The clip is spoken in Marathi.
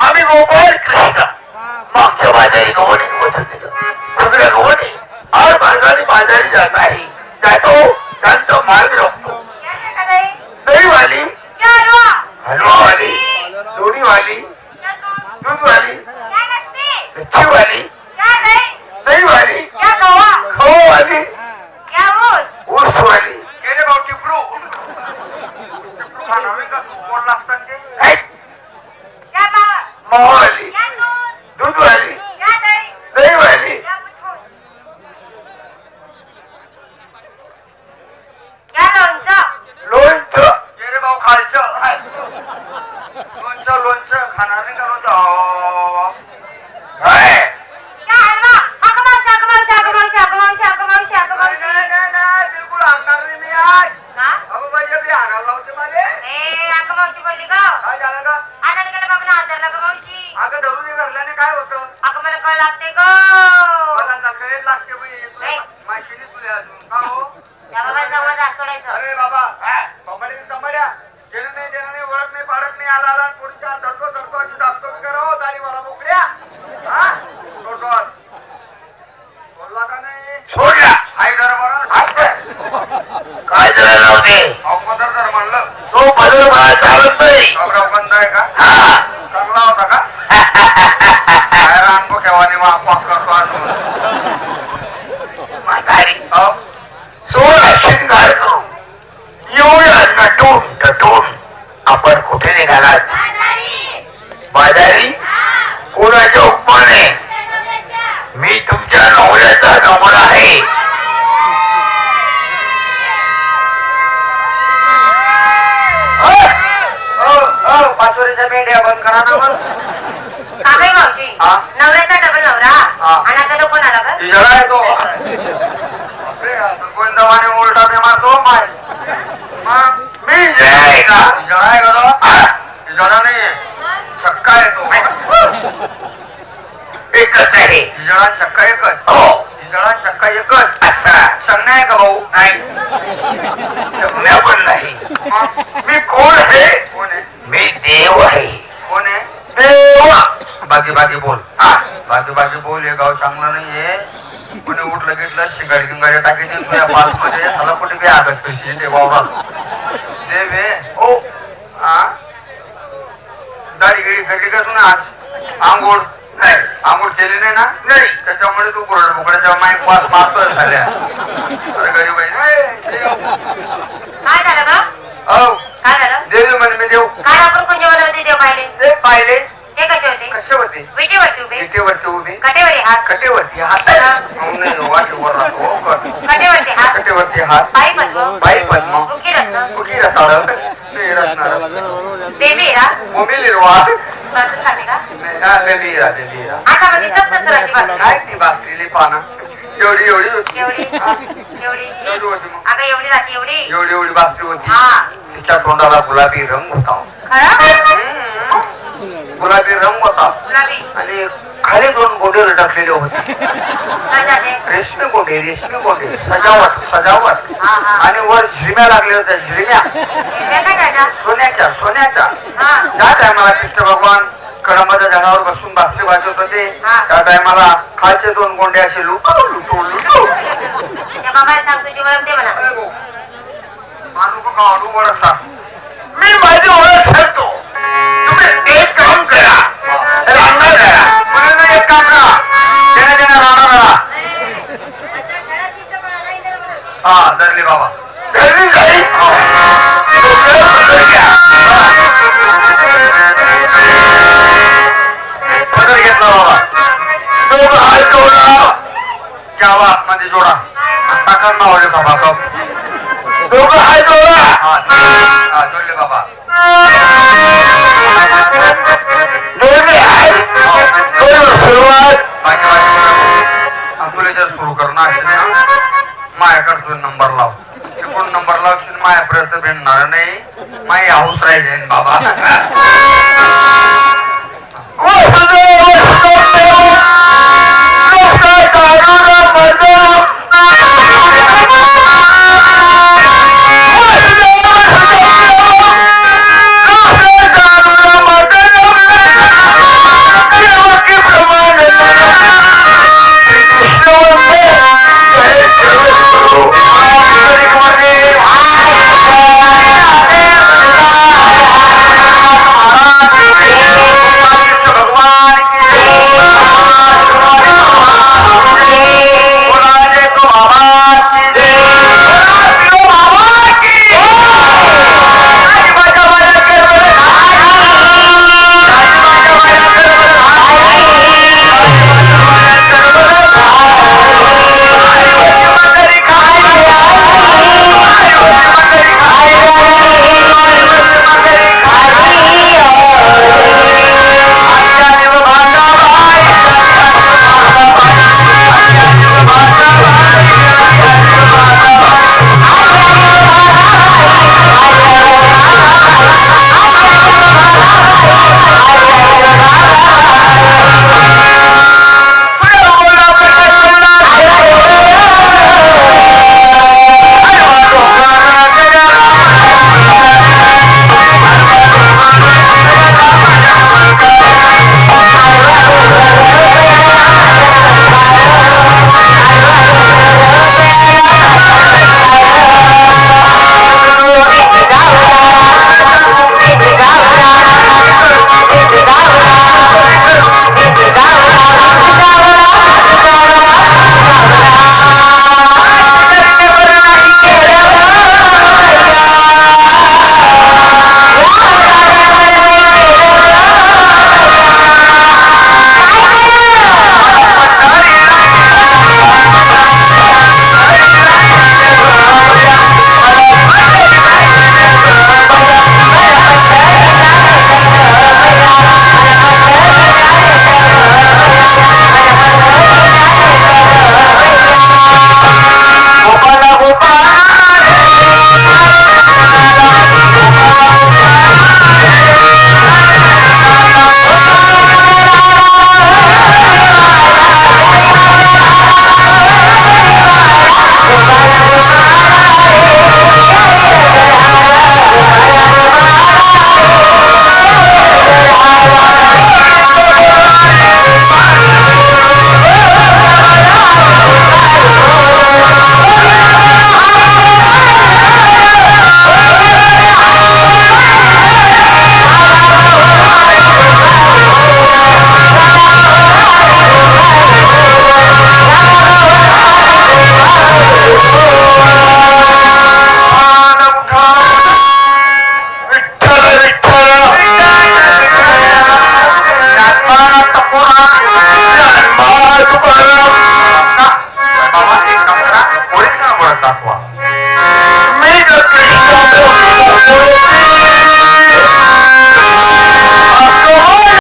आम्ही गोपाळ कृष्ण मागच्या बाजारी गवणी होत गेलो सगळ्या गवणी आड मार्गाने बाजारी जात आहे जातो त्यांचा मार्ग 啊，那个堵了。काय झालं का अगं धरून हे धरल्याने काय होतं? मला नकळेच लागते बाई. तुला माहिती नाही तुला अजून. का हो? अरे बाबा नाही ओळख नाही पाडत नाही आला आला पुढच्या धरतो धरतो आणि दाबतो मी करा तारी मला मोकड्या हा टोटल बोलला का नाही सोडला हाय घर बरं असं. काय त्याला लावू दे अवपदर जर म्हणलं तो बदल मला चालत नाही का हा चांगला होता का काय रानबो केव्हाने वापास करतो अजून म्हातारी हो? सोळा शिंगार करून एवढा नटून टटून आपण कुठे निघालात बाजारी कोणाच्या उपमाने मी तुमच्या नवऱ्याचा नवरा आहे हो, हो, पाचोरीच्या मेंढ्या मग हा? नवऱ्याचा डबल नवरा. हा. आणि आता लोक आला का ही तो. बापरे, आता गोविंदवाने उलटा मी मारतो माय मग मी जय का? ही जरा आहे का तो? जरा नाही चक्का आहे तो एकच आहे. ही जरा चक्का एकच. हो. जरा चक्का एकच. असा संज्ञा आहे का भाऊ? नाही. जमण्या पण नाही. मग मी कोण आहे? कोण आहे मी देव आहे. कोण बाकी बाकी बोल. हा बाकी बाकी बोल हे गाव चांगलं नाहीये. कोणी उठलं घेतलं शिंगाडी गिंगाडी टाकायची तुझ्या पाच मध्ये झाला कुठे बी आगत पैसे ते वावरात. ते बे. ओ हा दाढी गिडी खाल्ली का तुम्ही आज? आंघोळ? नाही आंघोळ केली नाही ना? नाही. त्याच्यामुळे तू कुरड बुकड्याच्या माईक पास मारतोय झाल्या अरे गरीब. काय झालं का हो. काय झालं? देव म्हणे मी देव काल आपण कुंजवाला होते देव पाहिले? ते पाहिले. ते कसे होते कसे होते विटेवरती उभे विटेवरती उभे कटेवरी हात कटेवरती हात हो नाही, वाटेवर राहतो हो कर. कटेवरती हात कटेवरती हात पायी पद्म बाई पद्म मुखी रत्न कुठली रताळ नाही रत्नाळ देवी हिरा मोमी लिरवा बाजून खाते का नाही हा, लेलिरा लेलिरा आता मध्ये सप्तस्वराची बाजू काय ती बासलेली पानं एवढी एवढी होती एवढी हा, एवढी एवढी होती मग अगं एवढी राहते एवढी एवढी एवढी बासरी होती हा तिच्या तोंडाला गुलाबी रंग होता खरं हम्म. गुलाबी रंग होता. आणि खाली दोन गोंडे लटकलेले होते. रेशमी गोंडे रेशमी गोंडे सजावट सजावट. आणि वर झिरम्या लागल्या होत्या त्याच्या सोन्याच्या सोन्याच्या. हा. त्या टायमाला कृष्ण भगवान कळंबाच्या झाडावर बसून बासरी वाजवत होते. त्या टायमाला खालचे दोन गोंडे असे लुटू लुटू लुटू. मारू का वर असा मी माझी ओळख हा धरले बाबा. घरी पदर घेतला बाबा. जोडा घ्यावा आतमध्ये जोडा. टाका मावले बाबा कप दोघं जोडा. हा हा जोडले बाबा. सुरुवात. सुरू करणं असेल ना माझ्याकडे तुझा नंबर लाव. तिकडून नंबर लावशील माझ्यापर्यंत भेटणार नाही. माझी हाऊस राहील बाबा.